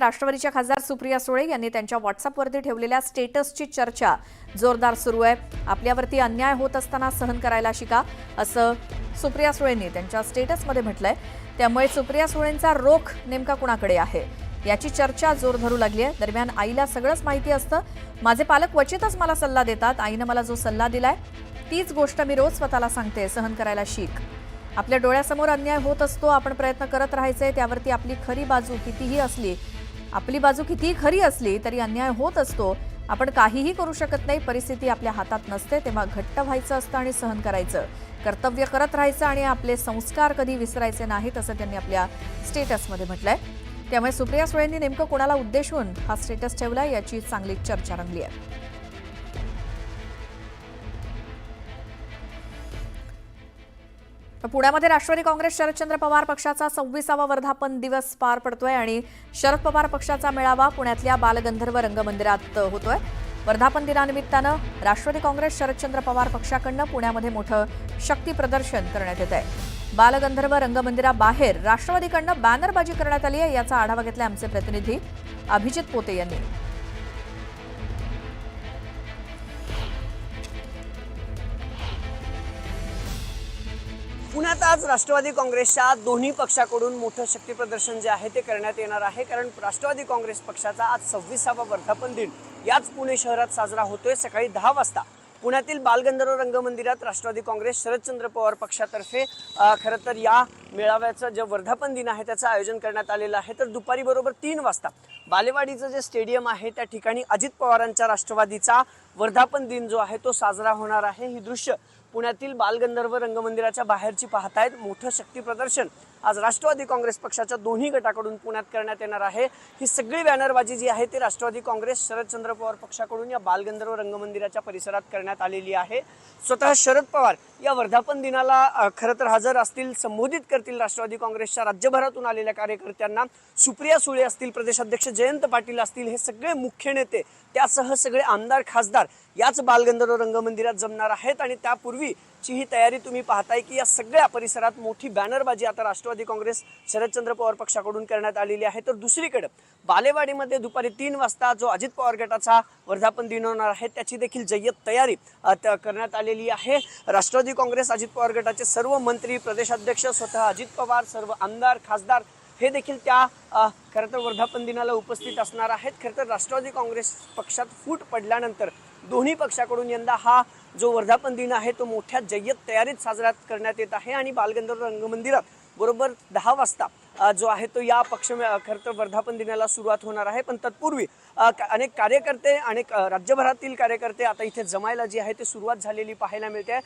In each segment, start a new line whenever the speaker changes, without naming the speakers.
राष्ट्रवादीच्या खासदार सुप्रिया सुळे यांनी त्यांच्या व्हॉट्सअपवरती ठेवलेल्या स्टेटसची चर्चा जोरदार सुरू आहे. आपल्यावरती अन्याय होत असताना सहन करायला शिका असं सुप्रिया सुळेंनी त्यांच्या स्टेटसमध्ये म्हटलंय. त्यामुळे सुप्रिया सुळेंचा रोख नेमका कुणाकडे आहे? याची चर्चा जोर धरू लागली आहे. दरम्यान आईला सगळंच माहिती असतं. माझे पालक क्वचितच मला सल्ला देतात. आईनं मला जो सल्ला दिलाय तीच गोष्ट मी रोज स्वतःला सांगते सहन करायला शिक. आपल्या डोळ्यासमोर अन्याय होत असतो आपण प्रयत्न करत राहायचे त्यावरती आपली खरी बाजू कितीही असली आपली बाजू किती खरी असली तरी अन्याय होत असतो. आपण काहीही करू शकत नाही. परिस्थिती आपल्या हातात नसते. तेव्हा घट्ट व्हायचं असतं आणि सहन करायचं. कर्तव्य करत राहायचं आणि आपले संस्कार कधी विसरायचे नाहीत असं त्यांनी आपल्या स्टेटसमध्ये म्हटलंय. त्यामुळे सुप्रिया सुळेंनी नेमकं कोणाला उद्देशून हा स्टेटस ठेवला याची चांगली चर्चा रंगली आहे. पुण्यामध्ये राष्ट्रवादी काँग्रेस शरदचंद्र पवार पक्षाचा सव्वीसावा वर्धापन दिवस पार पडतोय आणि शरद पवार पक्षाचा मेळावा पुण्यातल्या बालगंधर्व रंगमंदिरात होतोय. वर्धापन दिनानिमित्तानं राष्ट्रवादी काँग्रेस शरदचंद्र पवार पक्षाकडनं पुण्यामध्ये मोठं शक्ती प्रदर्शन करण्यात येत आहे बालगंधर्व रंगमंदिराबाहेर राष्ट्रवादीकडनं बॅनरबाजी करण्यात आली आहे याचा आढावा घेतलाय आमचे प्रतिनिधी अभिजित पोते यांनी.
पुण्यात आज राष्ट्रवादी काँग्रेसच्या दोन्ही पक्षाकडून मोठं शक्तीप्रदर्शन जे आहे ते करण्यात येणार आहे. कारण राष्ट्रवादी काँग्रेस पक्षाचा आज सव्वीसावा वर्धापन दिन याच पुणे शहरात साजरा होतोय सकाळी दहा वाजता. पुण्यातील बालगंधर्व रंगमंदिरात राष्ट्रवादी काँग्रेस शरदचंद्र पवार पक्षातर्फे खरं तर या मेळाव्याचं जे वर्धापन दिन आहे त्याचं आयोजन करण्यात आलेलं आहे. तर दुपारी बरोबर तीन वाजता बालेवाडीचं जे स्टेडियम आहे त्या ठिकाणी अजित पवारांच्या राष्ट्रवादीचा वर्धापन दिन जो आहे तो साजरा होणार आहे. ही दृश्य पुण्यातील बालगंधर्व रंगमंदिराच्या बाहेरची पाहतायत. मोठं शक्ती प्रदर्शन. आज राष्ट्रवादी काँग्रेस पक्षाच्या दोन्ही गटाकडून पुण्यात करण्यात येणार आहे. ही सगळी बॅनरबाजी जी आहे ती राष्ट्रवादी काँग्रेस शरदचंद्र पवार पक्षाकडून या बालगंधर्व रंगमंदिराच्या परिसरात करण्यात आलेली आहे. स्वतः शरद पवार या वर्धापन दिनाला खरं तर हजर असतील संबोधित करतील राष्ट्रवादी काँग्रेसच्या राज्यभरातून आलेल्या कार्यकर्त्यांना. सुप्रिया सुळे असतील प्रदेशाध्यक्ष जयंत पाटील असतील हे सगळे मुख्य नेते त्यासह सगळे आमदार खासदार याच बालगंधर्व रंगमंदिरात जमणार आहेत. आणि त्यापूर्वी ची ही तयारी तुम्ही पाहताय की या सगळ्या परिसरात मोठी बॅनरबाजी आता राष्ट्रवादी काँग्रेस शरदचंद्र पवार पक्षाकडून करण्यात आलेली आहे. तर दुसरीकडे बालेवाडीमध्ये दुपारी तीन वाजता जो अजित पवार गटाचा वर्धापन दिन होणार आहे त्याची देखील जय्यत तयारी त- करण्यात आलेली आहे. राष्ट्रवादी काँग्रेस अजित पवार गटाचे सर्व मंत्री प्रदेशाध्यक्ष स्वतः अजित पवार सर्व आमदार खासदार हे देखील त्या खरं तर वर्धापन दिनाला उपस्थित असणार आहेत. खरं तर राष्ट्रवादी काँग्रेस पक्षात फूट पडल्यानंतर दोन्ही पक्षाकडून यंदा हा जो वर्धापन दिन आहे तो मोठ्या जय्यत तयारीत साजरा करण्यात येत आहे आणि बालगंधर्व रंगमंदिरात बरोबर दहा वाजता जो आहे तो या पक्ष खरं तर वर्धापन दिनाला सुरुवात होणार आहे. पण तत्पूर्वी का- अनेक कार्यकर्ते अनेक राज्यभरातील कार्यकर्ते आता इथे जमायला जी आहे ती सुरुवात झालेली पाहायला मिळते.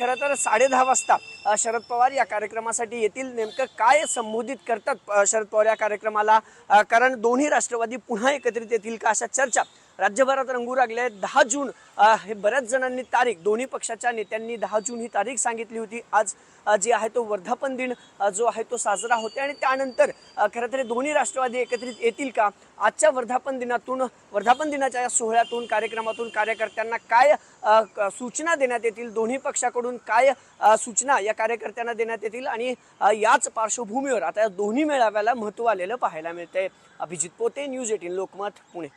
खरं तर साडे दहा वाजता शरद पवार या कार्यक्रमासाठी येतील. नेमकं काय संबोधित करतात शरद पवार या कार्यक्रमाला? कारण दोन्ही राष्ट्रवादी पुन्हा एकत्रित येतील का? अशा चर्चा राज्यभरात रंगू लागले आहेत. दहा जून हे बऱ्याच जणांनी तारीख दोन्ही पक्षाच्या नेत्यांनी दहा जून ही तारीख सांगितली होती. आज जी आहे तो वर्धापन दिन जो आहे तो साजरा होते आणि त्यानंतर खरं तर दोन्ही राष्ट्रवादी एकत्रित येतील का? आजच्या वर्धापन दिनातून वर्धापन दिनाच्या या सोहळ्यातून कार्यक्रमातून कार्यकर्त्यांना काय सूचना देण्यात येतील? दोन्ही पक्षाकडून काय सूचना या कार्यकर्त्यांना देण्यात येतील? आणि याच पार्श्वभूमीवर आता या दोन्ही मेळाव्याला महत्त्व आलेलं पाहायला मिळतंय. अभिजित पोते न्यूज एटीन लोकमत पुणे.